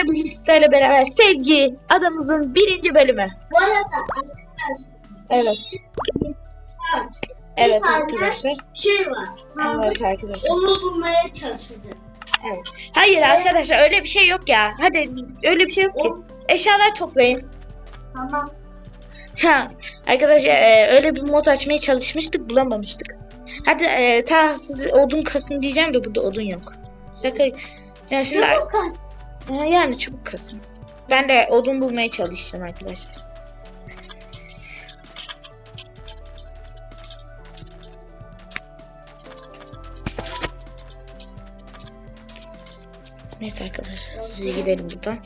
arkadaşlar bugün sizlerle beraber sevgi adamımızın birinci bölümü. Bu arada arkadaşlar. Evet. Evet arkadaşlar. Şey var. Evet arkadaşlar. Onu bulmaya çalışacağız. Evet. Hayır arkadaşlar öyle bir şey yok ya. Hadi öyle bir şey yok ki. Eşyalar toplayın. tamam. Ha, arkadaşlar e, öyle bir mod açmaya çalışmıştık bulamamıştık. Hadi e, ta size odun kasın diyeceğim de burada odun yok. Şaka. Yani şimdi. Ha, yani çabuk kasın. Ben de odun bulmaya çalışacağım arkadaşlar. Neyse arkadaşlar size gidelim buradan.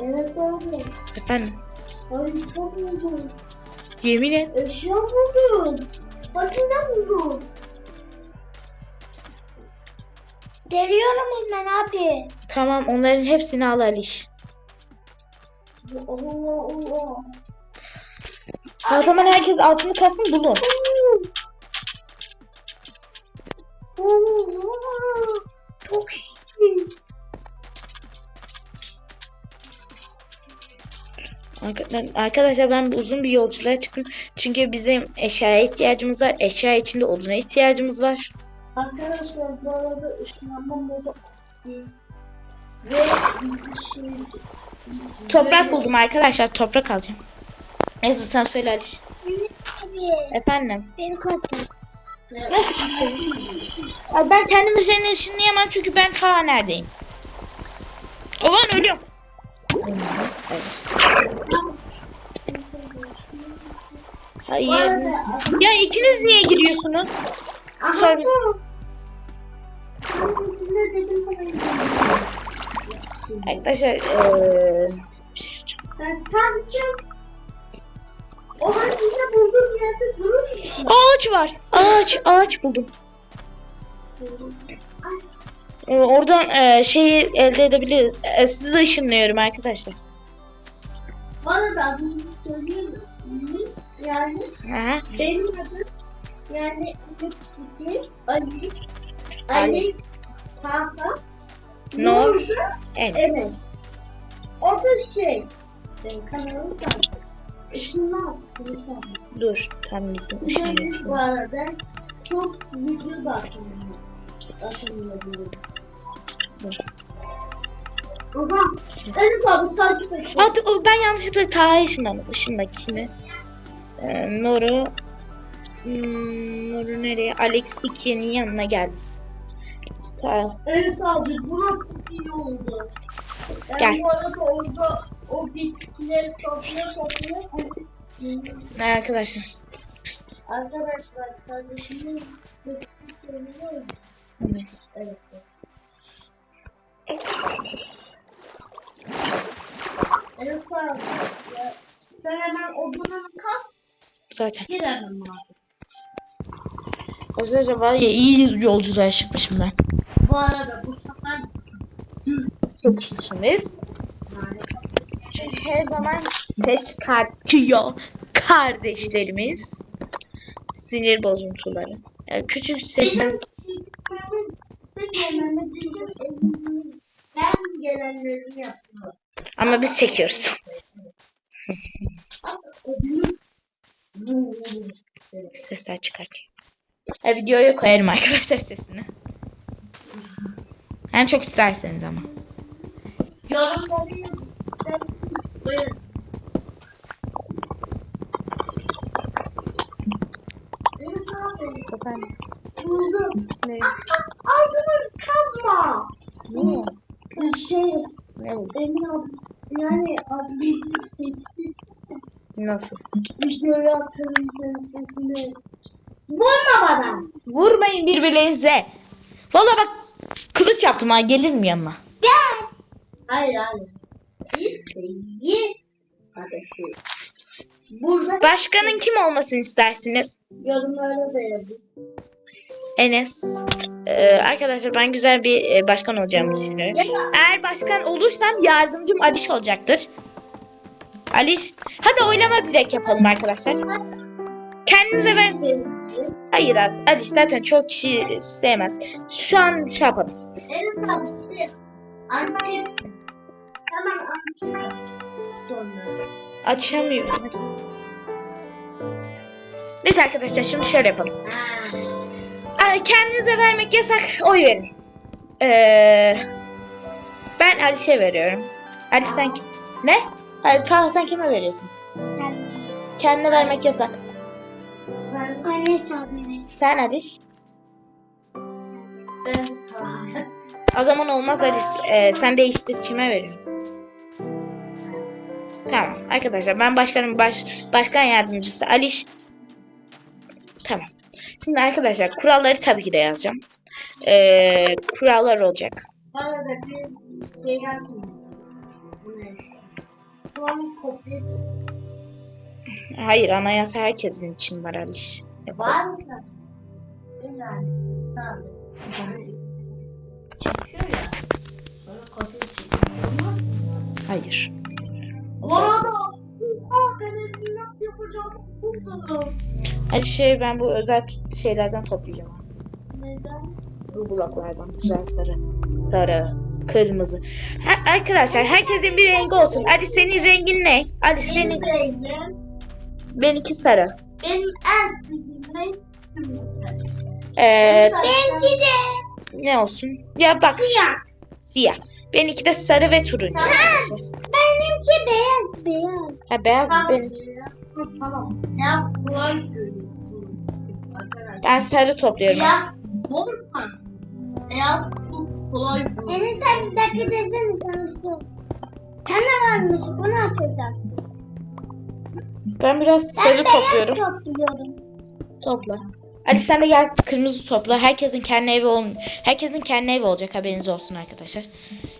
Evet abi. Efendim Ay çok buldum. yemin et. Eşya buldum. Makine buldum. Deliyorum hemen abi. Tamam onların hepsini al Aliş. Allah Allah. O zaman herkes altını kasın bulun. Allah. Çok iyi. Arka- Arkadaşlar ben uzun bir yolculuğa çıktım. Çünkü bizim eşyaya ihtiyacımız var. Eşya içinde oduna ihtiyacımız var. Arkadaşlar bu arada ışınlanma modu değil. Ve Toprak buldum arkadaşlar. Toprak alacağım. Neyse sen söyle. Abi, Efendim. benim kartım. Nasıl ben kendimi senin ışınlayamam çünkü ben ta neredeyim? Ulan ölüyorum. Hayır. Ya ikiniz niye giriyorsunuz? Aha, Arkadaşlar. Ben tam çık. O an size bulduğum yerde durur? Ağaç var. Ağaç, ağaç buldum. Ee, oradan eee, şeyi elde edebiliriz. Ee, sizi de ışınlıyorum arkadaşlar. Bu arada adını söyleyeyim mi? Yani Ha? benim adım yani Ali, Ali. Ali, Kanka, Nur, Evet. Evet. O da şey, var. Işınlar. Dur. Tam gittim. Yani bu arada çok güçlü bakıyorum. Aşınabilirim. Aha, Elif abi takip et. Dur, ben yanlışlıkla Taha'ya ışınlandım. Işındaki şimdi. Ee, Nur'u hmm, Nur'u nereye? Alex 2'nin yanına geldim. Ta Elif abi buna çok iyi oldu. Ben Gel. bu arada orada o bitkileri topluyor topluyor. ne arkadaşlar? Arkadaşlar kardeşimin kötüsü söylüyor? Evet. Evet. Elif abi sen hemen oduna kalk Zaten. gir hemen abi. O yüzden var ya iyi yolculuğa çıkmışım ben. Bu arada bu sefer Çok işimiz. yani Çünkü her zaman ses çıkartıyor kardeşlerimiz. Sinir bozuntuları. Yani küçük sesler. Ama biz çekiyoruz. Sesler çıkartıyor. Ha, videoya koyarım arkadaşlar sesini. En çok isterseniz ama. Yorumları. Buyurun. Efendim? buldum. Ne? Aldınız kazma. Niye? Şey, Ne oldu? Emin abi, yani abi. Nasıl? Videoyu atıyorsun sesini. Vurma bana. Vurmayın birbirlerinize. Valla bak kılıç yaptım ha gelir mi yanına? Gel. Hayır hayır. Burada Başkanın kim olmasını istersiniz? yorumlarda da yazın. Enes. Ee, arkadaşlar ben güzel bir e, başkan olacağımı düşünüyorum. Eğer başkan olursam yardımcım Aliş olacaktır. Aliş. Hadi oylama direkt yapalım arkadaşlar. Kendinize ver. Hayır Alice zaten çok kişi sevmez. Şu an şey yapalım. En azından bir şey. Anlayın. Tamam anlayın. Açamıyorum. Neyse arkadaşlar şimdi şöyle yapalım. Aa, kendinize vermek yasak. Oy verin. Ee, ben Alişe veriyorum. Ali sen ne? Ali, sen kime veriyorsun? Kendine vermek yasak. Anne sabri. Sen Aliş. Ben O zaman olmaz Aliş. Ee, sen değiştir kime veriyorsun? Tamam arkadaşlar ben başkanım baş, başkan yardımcısı Aliş. Tamam. Şimdi arkadaşlar kuralları tabii ki de yazacağım. Ee, kurallar olacak. Hayır anayasa herkesin için var Aliş. Var mı? Güzel. Çekiyor ya. Sonra kopya çekiyor. Hayır. Orada. Aa denizli nasıl yapacağım? Buldum. Aliş şey ben bu özel şeylerden toplayacağım. Neden? Bu bloklardan güzel sarı. Sarı, kırmızı. Ha, arkadaşlar herkesin bir rengi olsun. Ali senin rengin ne? Ali senin Benim rengim. benimki sarı. Benim en sevdiğim. Ee, Benimki de. ne olsun? Ya bak. Siyah. Siyah. Benimki de sarı ve turuncu. Arkadaşlar. Benimki beyaz beyaz. Ha beyaz Tamam. benim. Tamam. Ya kolay görüyorsun. Ben sarı topluyorum. Ya mor mu? Ya çok kolay. Enes sen bir dakika desene sana Sen de varmış, bunu atacaksın. Ben biraz sarı topluyorum. topluyorum. Topla. Ali sen de gel kırmızı topla. Herkesin kendi evi ol Herkesin kendi evi olacak haberiniz olsun arkadaşlar.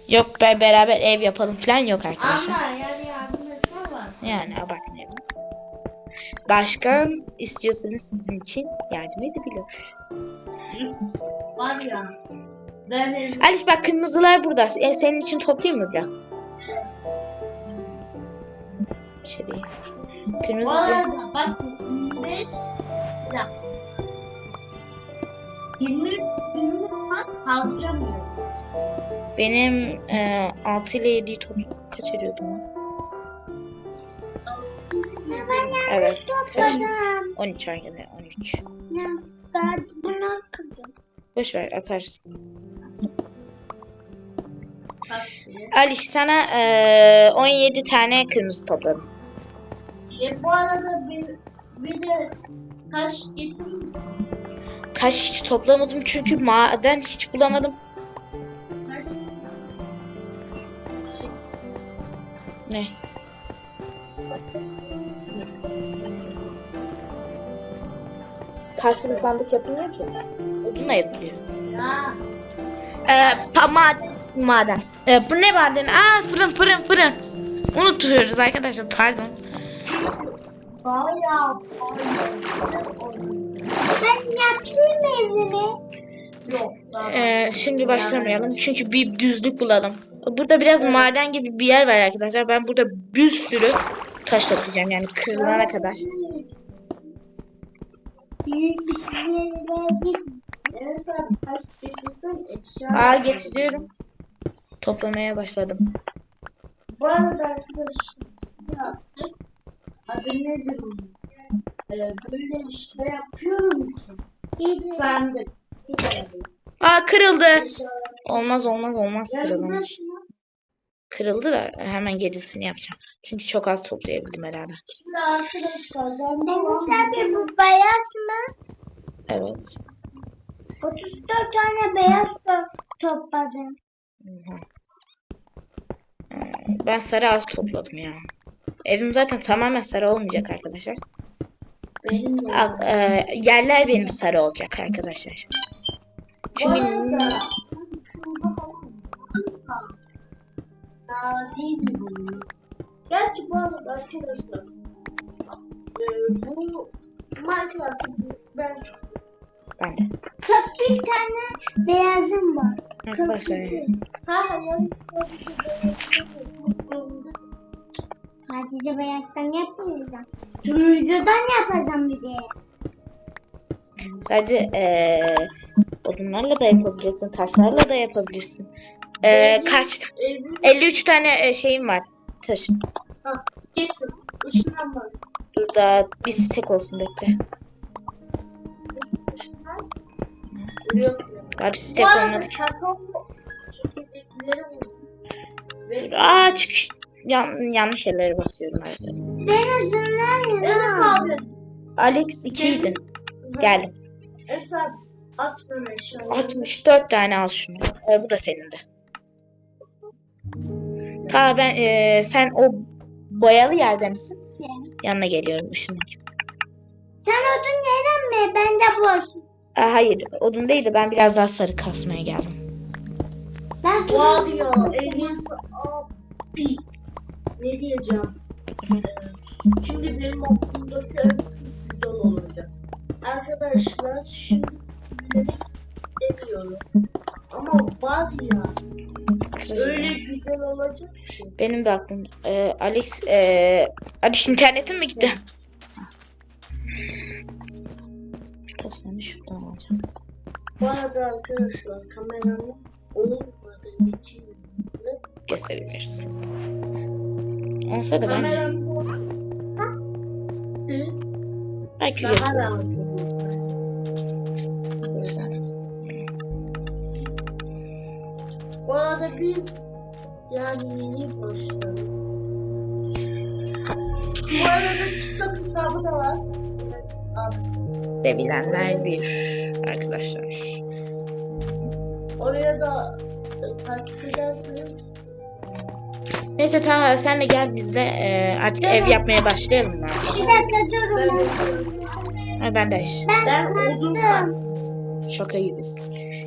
Yok be beraber ev yapalım falan yok arkadaşlar. Ama yani yardım etme var. Yani abartmayalım. Başkan istiyorsanız sizin için yardım edebilir. Var ya. Ben Alice bak kırmızılar burada. E, senin için toplayayım mı biraz? Bir şey değil. Arada bak 25 ya. 20 20 saat harcamıyorum. Benim e, 6 ile 7'yi toplam kaç ediyordum? Evet. Kaç? Topladım. 13 arkadaşlar 13. Ya, ben. Boş ver atarsın. Aliş sana e, 17 tane kırmızı topladım. E bu arada bir, bir de taş getireyim. Taş hiç toplamadım çünkü maden hiç bulamadım. Taş. Şey, Ne? Taşlı sandık yapılmıyor ki. Odunla yapılıyor. ya. Ee, pa maden. maden. Ee, bu ne maden? Aa fırın fırın fırın. Unutuyoruz arkadaşlar pardon. Bayağı bayağı. Ben yapayım evimi. Yok. Ee, şimdi başlamayalım çünkü bir düzlük bulalım. Burada biraz maden gibi bir yer var arkadaşlar. Ben burada bir sürü taş toplayacağım yani kırılana kadar. Aa getiriyorum. Toplamaya başladım. Bu arada arkadaşlar? Adı nedir bunun? Ee, böyle işte yapıyorum ki. Sandık. Aa kırıldı. Olmaz olmaz olmaz kırıldı. Kırıldı da hemen gerisini yapacağım. Çünkü çok az toplayabildim herhalde. Şimdi arkadaşlar ben Enes abi bu beyaz mı? Evet. 34 tane beyaz to topladım. Ee, Ben sarı az topladım ya. Evim zaten tamamen sarı olmayacak arkadaşlar. benim. Al- e, yerler benim sarı olacak arkadaşlar. Çünkü. Gerçi bu arada arkadaşlar e, bu Minecraft'ı ben çok ben de. 41 tane beyazım var. Arkadaşlar. Hayır. Sadece beyazdan yapmayacağım. Turuncudan yapacağım bir de. Sadece e, odunlarla da yapabilirsin, taşlarla da yapabilirsin. E, kaç? 53 tane e, şeyim var. Taşım. Getir. Dur da bir stek olsun bekle. Işınlan. Yok. Daha bir stek olmadı ki. Dur, aa çık. Yan, yanlış yerlere basıyorum arkadaşlar. Ben ya. Evet abi. Alex 2'ydin. Geldim. Evet abi. At bana eşyaları. 64 tane al şunu. Ee, bu da senin de. Ta ben ee, sen o boyalı yerde misin? Yanına geliyorum ışınlık. Sen odun yeren mi? Ben de boş. Aa, hayır odun değil de ben biraz daha sarı kasmaya geldim. Ben Var ya Elias abi. Ne diyeceğim? Ee, Şimdi benim aklımdaki ev çok güzel olacak. Arkadaşlar şimdi söylemek istemiyorum. Ama var ya öyle güzel olacak ki. Benim de aklımda. Ee, Alex ee, Alex internetin mi gitti? Tane şuradan alacağım. Bu arada arkadaşlar kameramı olmadı için Gösterebiliriz. Olsa da bence belki. Güzel. Bu arada biz yani yeni başladık. Bu arada TikTok hesabı da var. Sevilenler bir arkadaşlar. Oraya da takip ederseniz Neyse Taha sen de gel bizle ee, artık ev yapmaya başlayalım bir dakika durun. ben, Ben, Ha, ben de iş. ben uzun kastım. Şaka gibiyiz.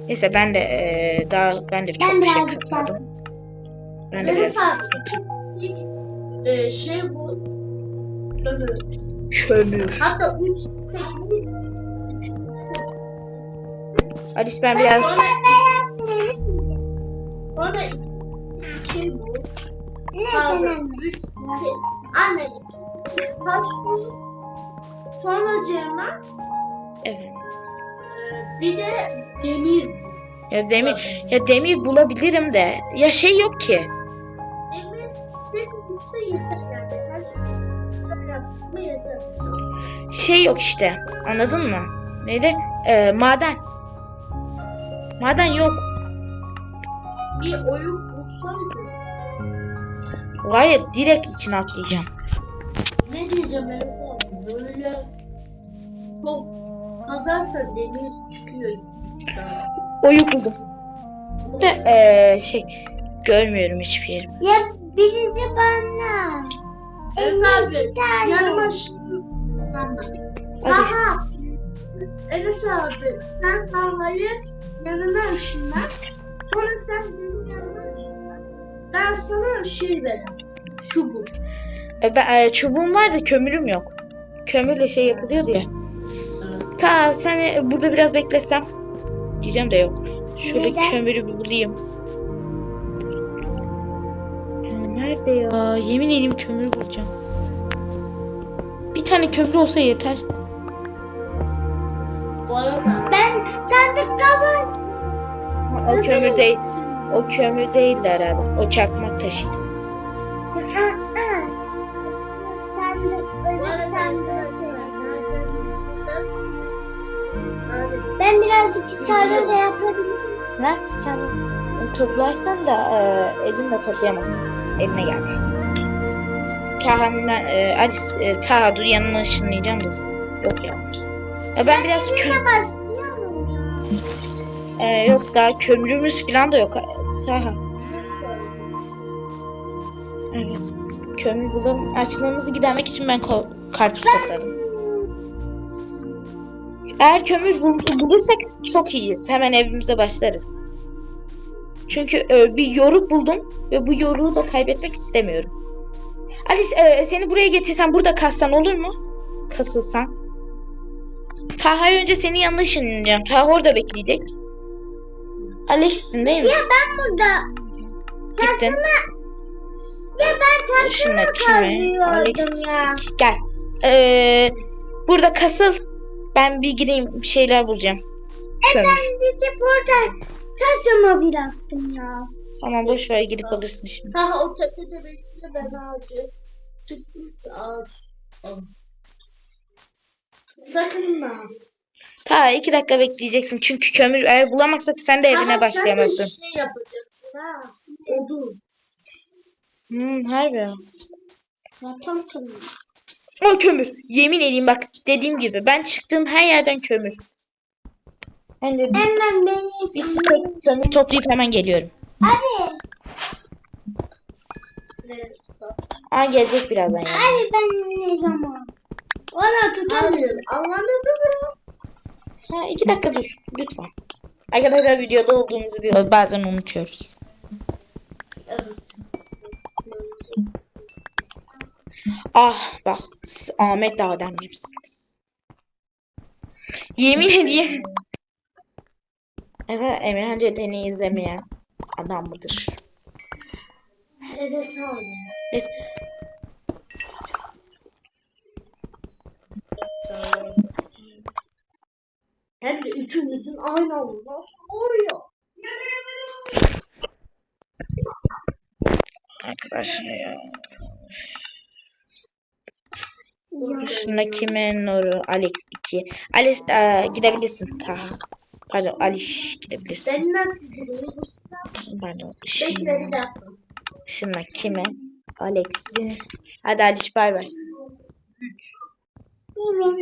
Neyse ben de ee, daha ben de çok Ben bir şey kasmadım. Ben de biraz saçım ilk e, şey bu. Kömür. kömür. Hatta üç teknik Alice ben biraz Ben sonra iki şey bu. Ne? Üç te- anne taş bu. Sonra Cem'e evet. e, bir de demir. Ya demir ya demir bulabilirim de ya şey yok ki. Demir şey. Şey yok işte. Anladın mı? Neydi? Ee, maden. Maden yok. Bir oyun. Ya direkt içine atlayacağım. Ne diyeceğim ben sana? Böyle çok kazarsa demir çıkıyor. Oyu buldum. De ee, şey görmüyorum hiçbir yerim. Ya birisi bana. Evet abi. İki tane. Yanıma. Aha. Enes abi sen havayı yanına ışınlan. Sonra sen. Ben sana şey vereyim. Çubuk. E, ben, e, çubuğum var da kömürüm yok. Kömürle şey yapılıyordu ya. Ta sen e, burada biraz beklesem. Diyeceğim de yok. Şurada Neden? kömürü bir bulayım. Ya nerede ya? Yemin edeyim kömür bulacağım. Bir tane kömür olsa yeter. Ben sandıkta var. O kömür değil. O kömür değildi herhalde. O çakmak taşıydı. Ben birazcık sarı da yapabilirim. Ne? Sen toplarsan da e, elinle toplayamazsın. Eline gelmez. Taha'nın e, Alice, e, Taha dur yanıma ışınlayacağım da. Yok ya. Ya ben biraz kö Ne başlıyor mu? E, yok daha kömürümüz falan da yok. Taha. Evet. Kömür bulalım. Açlığımızı gidermek için ben karpuz topladım. Eğer kömür bul- bulursak çok iyiyiz. Hemen evimize başlarız. Çünkü e, bir yoruk buldum ve bu yoruğu da kaybetmek istemiyorum. Alice e, seni buraya getirsem burada kassan olur mu? Kasılsan. Taha'yı önce senin yanına ışınlayacağım. Taha orada bekleyecek. Alex'sin değil mi? Ya ben burada. Gittin. Ya ben taşımı kimi? Alex. kazıyordum ya. Gel. Ee, burada kasıl. Ben bir gideyim bir şeyler bulacağım. Kömür. Ben de burada taşımı bıraktım ya. Tamam boş ver gidip alırsın şimdi. Ha o tepede bekle ben ağacı. Ağaç. Al. Sakın ha. Ta iki dakika bekleyeceksin çünkü kömür eğer bulamazsak sen de evine Ama başlayamazsın. Sen de şey yapacaksın ha. Odun. Hmm, harbi. Yaparsın. O kömür. Yemin edeyim bak dediğim gibi ben çıktığım her yerden kömür. Ben de Hemen bir sek kömür toplayıp hemen geliyorum. Hadi. Aa gelecek birazdan yani. Hadi ben ne zaman? Ona tutamıyorum. Anladın mı? Ha, iki dakika dur lütfen. Arkadaşlar videoda olduğumuzu bir bazen unutuyoruz. Evet. Ah bak Ahmet Dağ'dan birisiniz. Yemin edeyim. Evet Emirhan Ceten'i izlemeyen adam mıdır? Olun. Neyse. Hem de üçümüzün aynı anda oluyor. Arkadaşlar ya. Şunda kimin Nuru? Alex 2. Alex eee, gidebilirsin. Taha. Pardon Aliş gidebilirsin. Ben nasıl? Pardon. Dakika. şunda kime? Alex'i. Hadi Aliş bay bay. Ulan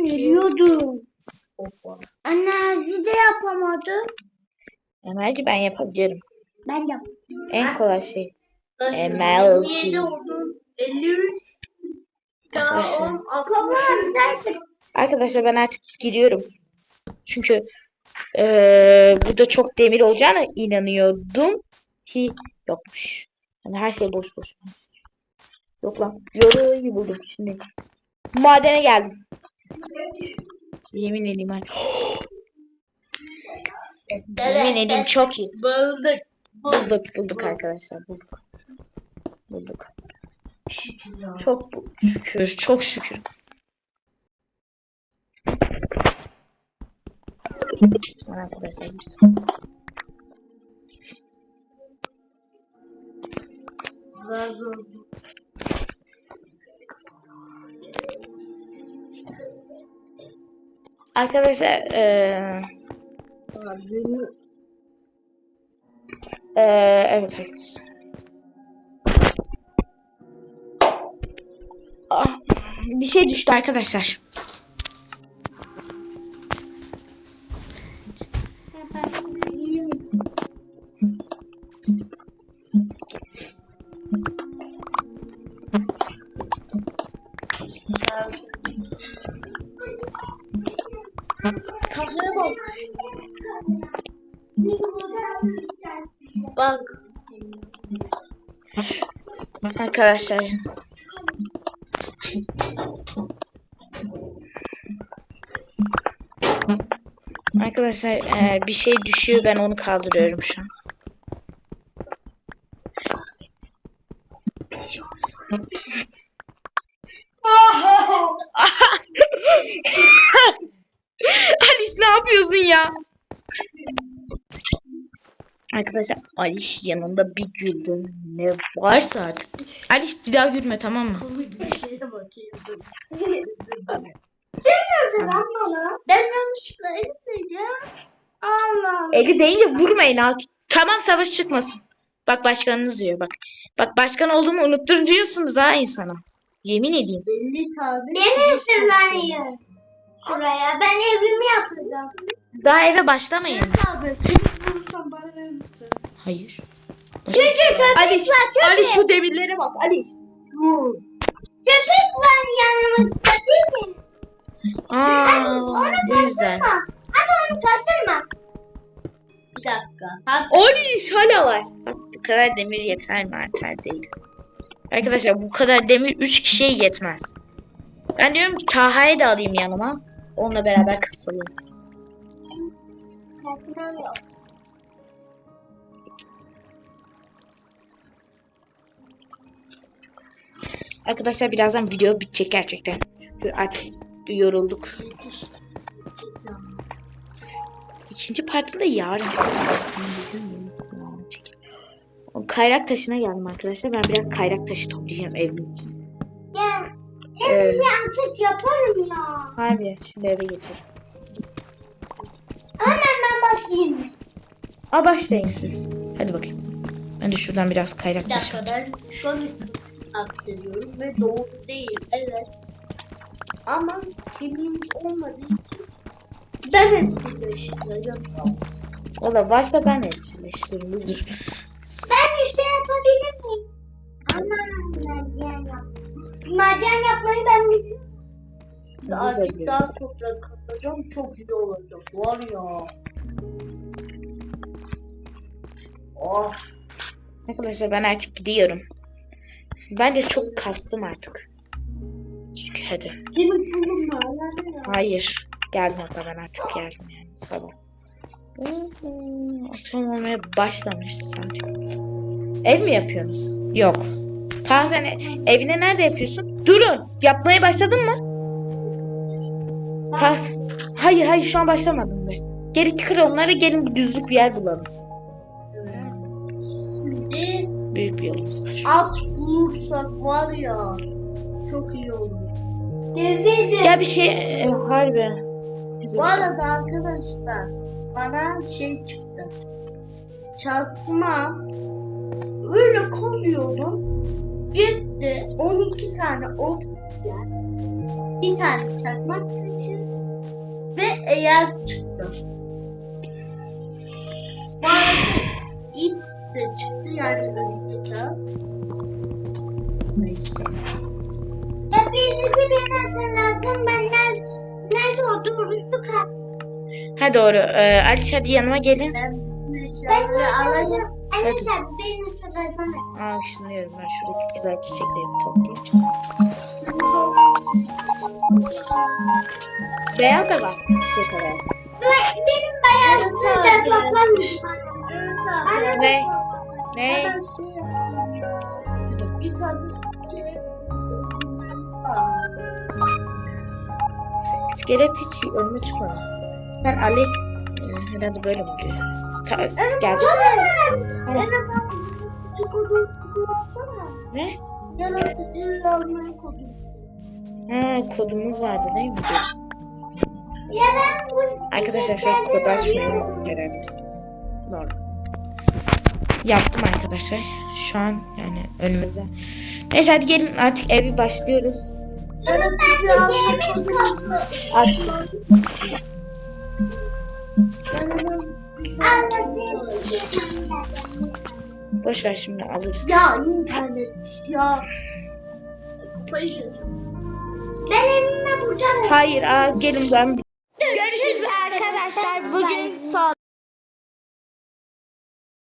Enerji de yapamadım. Emelci ben yapabilirim. Ben yap. En kolay şey. Ben MLG. 27 oldum. 53. Daha Arkadaşlar. 10. 60. Arkadaşlar ben artık giriyorum. Çünkü eee burada çok demir olacağına inanıyordum ki yokmuş. Yani her şey boş boş. Yok lan. Yoruyu buldum şimdi. Madene geldim. Yemin edeyim hani. Yemin edeyim çok iyi. Bulduk. Bulduk bulduk arkadaşlar bulduk. Bulduk. Çok bu- şükür çok şükür. Arkadaşlar lütfen. Razı Arkadaşlar Abi, eee, evet arkadaşlar. Ah, bir şey düştü arkadaşlar. Kafaya bak. Bak. Arkadaşlar. Arkadaşlar eee, bir şey düşüyor ben onu kaldırıyorum şu an. Alice ne yapıyorsun ya? Alice yanında bir güldü. Ne varsa artık. Alice bir daha gülme tamam mı? Sen nerede lan bana? Ben yanlışlıkla elimdeydim. Allah. Eli deyince vurmayın ha. Tamam savaş çıkmasın. Bak başkanınız diyor bak. Bak başkan olduğumu unutturuyorsunuz ha insana. Yemin edeyim. Belli tabi. Beni ısırmayın. Şuraya ben evimi yapacağım. Daha eve başlamayın. Abi kim bulursan bana verir misin? Hayır. Çünkü köpek Ali, var köpek. Ali şu demirlere bak Ali. Şu. Köpek var yanımızda değil mi? Aa, Onu bu yüzden. taşırma. Hadi onu taşırma. Bir dakika. Ha, Ali hala var. Bak bu kadar demir yeter mi? Artar değil. Arkadaşlar bu kadar demir 3 kişiye yetmez. Ben diyorum ki Taha'yı da alayım yanıma. Onunla beraber kasalım. Yok. Arkadaşlar birazdan video bitecek gerçekten. Çünkü artık bir yorulduk. İkinci partında yarın. O kayrak taşına geldim arkadaşlar. Ben biraz kayrak taşı toplayacağım evim için. Gel. Evet. Ben artık yaparım ya. Hayır şimdi eve geçelim. Başlayayım. Aa başlayın siz. Hadi bakayım. Ben de şuradan biraz kayrak Bir dakika atayım. ben şu an aksediyorum ve doğru değil. Evet. Ama kimliğim olmadığı için ben etkileştireceğim. Valla varsa ben etkileştiririm. Dur. Ben şey yapabilir miyim? Ama merdiven yap. Merdiven yapmayı ben biliyorum. Azıcık daha toprak katacağım çok iyi olacak. Var ya. Oh. Arkadaşlar ben artık gidiyorum. Bence çok kastım artık. Çünkü hadi. Hayır. Geldim hatta ben artık geldim yani sabah. Akşam olmaya başlamış sanki. Ev mi yapıyorsunuz? Yok. Ta sen e- evini nerede yapıyorsun? Durun. Yapmaya başladın mı? Ta hayır hayır şu an başlamadım be. Geri kır onları gelin bir düzlük bir yer bulalım. Şimdi Büyük bir yolumuz var. at bulursak var ya. Çok iyi olur. Devirdim. Gel bir şey e, harbi. Bu arada arkadaşlar bana şey çıktı. Çalışma öyle koyuyorum. Gitti 12 tane oksijen, bir tane çakmak taşı ve eğer çıktı. Arada ip de çıktı yani önümdeki. Neyse. Hepinizi bilmesi lazım. Ben nerede, nerede olduğumu kal. Ha doğru. Ee, Alice hadi yanıma gelin. Ben Ben alacağım. alacağım. Evet sen beni sırasana. Aa ışınlıyorum ben şuradaki güzel çiçekleri toplayacağım. Beyaz da var çiçek olarak. Benim beyazını da toplamış. Evet abi. Ne? Ben şey yapayım. Bir tane şey. İskelet hiç önüme çıkmadı. Sen Alex e, herhalde böyle mi diyor? Ta, gel. En azından küçük odun kullansana. Ne? Gel artık bir almayı kodum. Ha kodumuz vardı değil mi? ben Arkadaşlar an kod unuttuk herhalde biz. Doğru. Yaptım arkadaşlar. Şu an yani önümüzde. Neyse hadi gelin artık evi başlıyoruz. Boş ver şimdi alırız. Ya internet ya. Ben evime burada Hayır aa, gelin ben. Görüşürüz arkadaşlar. Bugün son